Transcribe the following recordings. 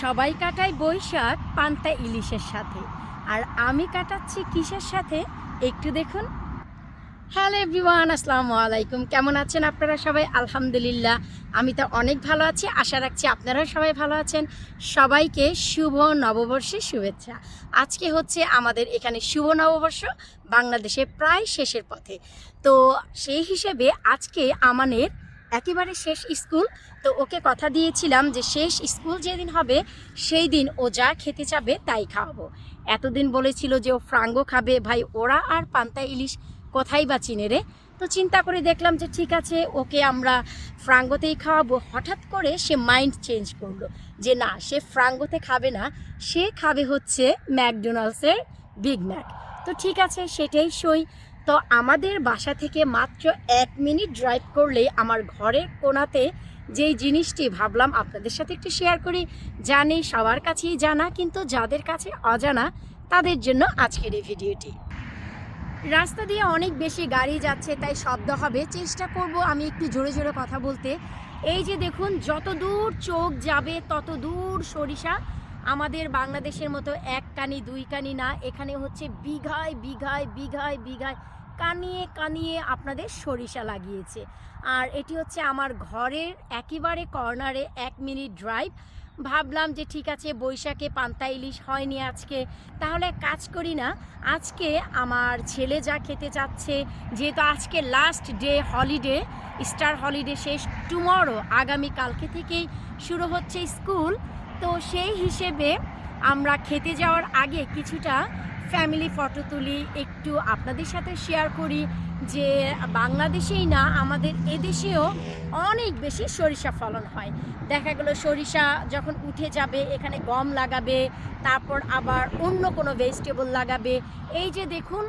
সবাই কাটায় বৈশাখ, পান্তা ইলিশের সাথে। আর আমি কাটাচ্ছি কিসের সাথে? একটু দেখুন। হ্যালো এভরিওয়ান, আসসালামু আলাইকুম। কেমন আছেন আপনারা সবাই? আলহামদুলিল্লাহ, আমি তো অনেক ভালো আছি। আশা রাখছি আপনারাও সবাই ভালো আছেন। সবাইকে শুভ নববর্ষের শুভেচ্ছা। আজকে হচ্ছে আমাদের এখানে শুভ নববর্ষ বাংলাদেশে প্রায় শেষের পথে। তো সেই হিসেবে আজকে আমানের একেবারে শেষ স্কুল। তো ওকে কথা দিয়েছিলাম যে, শেষ স্কুল যেদিন হবে, সেই দিন ও যা খেতে চাবে, তাই খাওয়াবো। এতদিন বলেছিল যে, ও ফ্রাঙ্গো খাবে। ভাই, ওরা আর পান্তা ইলিশ কোথায় বা চিনে রে? তো চিন্তা করে দেখলাম যে, ঠিক আছে, ওকে আমরা ফ্রাঙ্গোতেই খাওয়াবো। হঠাৎ করে সে মাইন্ড চেঞ্জ করল যে, না, সে ফ্রাঙ্গোতে খাবে না। সে খাবে হচ্ছে ম্যাকডোনাল্ডসের বিগ ম্যাক। তো ঠিক আছে, সেটাই সই। তো আমাদের বাসা থেকে মাত্র এক মিনিট ড্রাইভ করলেই আমার ঘরের কোনাতে যেই জিনিসটি ভাবলাম আপনাদের সাথে একটু শেয়ার করি। জানি সবার কাছেই জানা, কিন্তু যাদের কাছে অজানা, তাদের জন্য আজকের এই ভিডিওটি। রাস্তা দিয়ে অনেক বেশি গাড়ি যাচ্ছে, তাই শব্দ হবে। চেষ্টা করব আমি একটু জোরে জোরে কথা বলতে। এই যে দেখুন, যত দূর চোখ যাবে, তত দূর সরিষা। আমাদের বাংলাদেশের মতো এক কানি, দুই কানি না, এখানে হচ্ছে বিঘায় বিঘায় বিঘায় বিঘায়, কানিয়ে কানিয়ে আপনাদের সরিষা লাগিয়েছে। আর এটি হচ্ছে আমার ঘরের একেবারে কর্নারে এক মিনিট ড্রাইভ ভাবলাম যে ঠিক আছে, বৈশাখে পান্তা ইলিশ হয়নি আজকে। তাহলে কাজ করি না, আজকে আমার ছেলে যা খেতে চাচ্ছে, যেহেতু আজকে last day holiday star holiday শেষ টুমরো আগামী কালকে থেকেই শুরু হচ্ছে স্কুল তো সেই হিসেবে আমরা খেতে যাওয়ার আগে কিছুটা ফ্যামিলি ফটো তুলি, একটু আপনাদের সাথে শেয়ার করি যে বাংলাদেশেই না, আমাদের এদেশেও অনেক বেশি সরিষা ফলন হয়। দেখা গেলো সরিষা যখন উঠে যাবে, এখানে গম লাগাবে, তারপর আবার অন্য কোনো ভেজিটেবল লাগাবে। এই যে দেখুন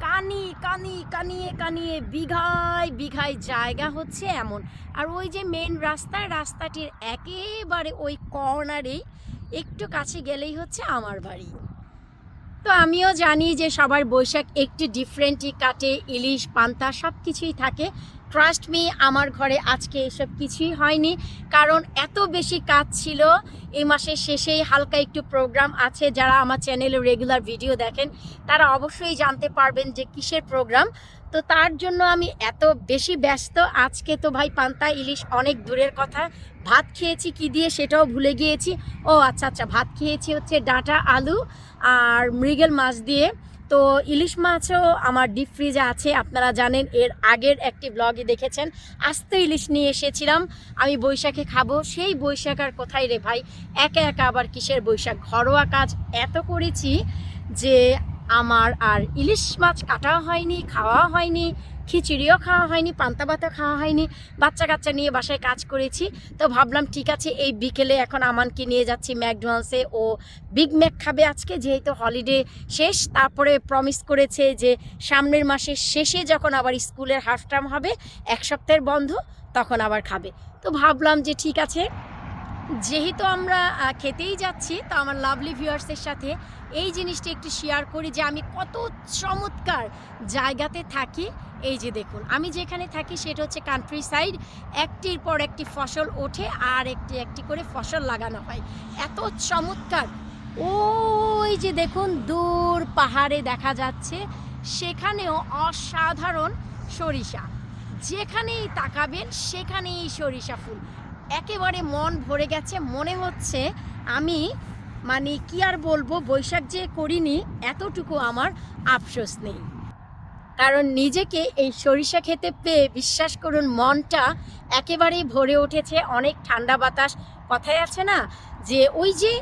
কানি কানি কানিয়ে কানিয়ে বিঘায় বিঘায় জায়গা হচ্ছে এমন। আর ওই যে মেন রাস্তা, রাস্তাটির একেবারে ওই কর্নারেই একটু কাছে গেলেই হচ্ছে আমার বাড়ি। তো আমিও জানি যে সবার বৈশাখ একটি ডিফারেন্টই কাটে, ইলিশ, পান্তা সব কিছুই থাকে। ট্রাস্ট মি আমার ঘরে আজকে এসব কিছুই হয়নি। কারণ এত বেশি কাজ ছিল, এই মাসের শেষেই হালকা একটু প্রোগ্রাম আছে, যারা আমার চ্যানেলে রেগুলার ভিডিও দেখেন, তারা অবশ্যই জানতে পারবেন যে কিসের প্রোগ্রাম তো তার জন্য আমি এত বেশি ব্যস্ত, আজকে তো ভাই পান্তা ইলিশ অনেক দূরের কথা। ভাত খেয়েছি, কি দিয়ে সেটাও ভুলে গিয়েছি। ও আচ্ছা আচ্ছা ভাত খেয়েছি হচ্ছে ডাটা আলু আর মৃগেল মাছ দিয়ে। তো ইলিশ মাছও আমার ডিপ ফ্রিজে আছে, আপনারা জানেন, এর আগের একটি ব্লগে দেখেছেন, আস্তে ইলিশ নিয়ে এসেছিলাম, আমি বৈশাখে খাব, সেই বৈশাখ আর কোথায় রে ভাই? একা একা আবার কিসের বৈশাখ? ঘরোয়া কাজ এত করেছি যে আমার আর ইলিশ মাছ কাটাও হয়নি, খাওয়া হয়নি, খিচুড়িও খাওয়া হয়নি, পান্তা ভাতও খাওয়া হয়নি, বাচ্চা কাচ্চা নিয়ে বাসায় কাজ করেছি। তো ভাবলাম, ঠিক আছে, এই বিকেলে এখন আমানকে নিয়ে যাচ্ছি ম্যাকডোনাল্ডসে। ও বিগ ম্যাক খাবে আজকে, যেহেতু হলিডে শেষ। তারপরে প্রমিস করেছে যে সামনের মাসের শেষে যখন আবার স্কুলের হাফ টার্ম হবে, এক সপ্তাহের বন্ধ, তখন আবার খাবে। তো ভাবলাম যে ঠিক আছে যেহেতু আমরা খেতেই যাচ্ছি, তো আমার লাভলি ভিউয়ার্সের সাথে এই জিনিসটা একটু শেয়ার করি যে আমি কত চমৎকার জায়গাতে থাকি। এই যে দেখুন, আমি যেখানে থাকি সেটা হচ্ছে কান্ট্রি সাইড একটির পর একটি ফসল ওঠে আর একটি একটি করে ফসল লাগানো হয়। এত চমৎকার। ওই যে দেখুন, দূর পাহাড়ে দেখা যাচ্ছে, সেখানেও অসাধারণ সরিষা। যেখানেই তাকাবেন, সেখানেই সরিষা ফুল। একেবারে মন ভরে গেছে, মনে হচ্ছে আমি মানে কি আর বলব, বৈশাখ যে করিনি, এতটুকু আমার আফসোস নেই। কারণ নিজেকে এই সরিষা খেতে পেয়ে বিশ্বাস করুন, মনটা একেবারেই ভরে উঠেছে। অনেক ঠান্ডা বাতাস। কথায় আছে না যে, ওই যে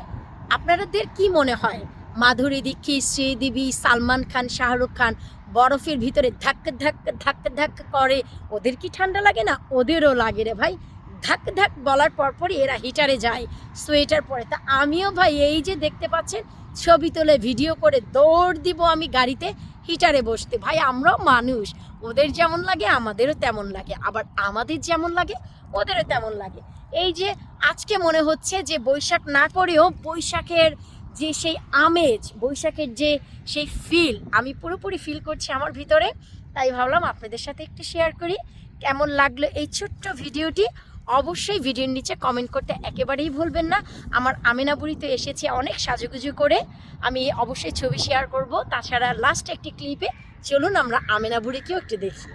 আপনাদের কি মনে হয়? মাধুরী দীক্ষিত, শ্রীদেবী, সালমান খান, শাহরুখ খান বরফের ভিতরে ধাক ধাক ধাক ধাক করে। ওদের কি ঠান্ডা লাগে না? ওদেরও লাগে রে ভাই। ধাক ধাক বলার পরপরই এরা হিটারে যায় সোয়েটার পরে। তা আমিও ভাই, এই যে দেখতে পাচ্ছেন, ছবি তোলে ভিডিও করে দৌড় দিব আমি গাড়িতে হিটারে বসতে। ভাই, আমরাও মানুষ। ওদের যেমন লাগে, আমাদেরও তেমন লাগে। আবার আমাদের যেমন লাগে, ওদেরও তেমন লাগে। এই যে আজকে মনে হচ্ছে যে বৈশাখ না করেও বৈশাখের যে সেই আমেজ, বৈশাখের যে সেই ফিল আমি পুরোপুরি ফিল করছি আমার ভিতরে। তাই ভাবলাম আপনাদের সাথে একটু শেয়ার করি। কেমন লাগল এই ছোট্ট ভিডিওটি অবশ্যই ভিডিওর নিচে কমেন্ট করতে একেবারেই ভুলবেন না। আমার আমিনাপুরিতে এসেছে অনেক সাজুগুজু করে। আমি অবশ্যই ছবি শেয়ার করব। তাছাড়া লাস্ট একটি ক্লিপে চলুন আমরা আমিনাপুরিকেও একটু দেখি।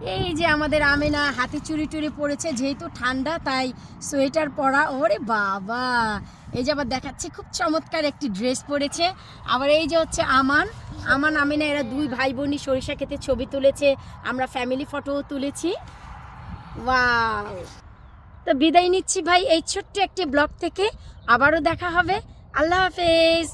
এই যে আমাদের আমেনা, হাতে চুরি টুরি পড়েছে, যেহেতু ঠান্ডা, তাই সোয়েটার পরা। ওরে বাবা! এই যে আবার দেখাচ্ছে, খুব চমৎকার একটি ড্রেস পরেছে আবার এই যে হচ্ছে আমান। আমান, আমিনা, এরা দুই ভাই বোনই সরিষা খেতে ছবি তুলেছে। আমরা ফ্যামিলি ফটোও তুলেছি। ওয়াও তো বিদায় নিচ্ছি ভাই, এই ছোট্ট একটি ব্লগ থেকে। আবারও দেখা হবে। আল্লাহ হাফেজ।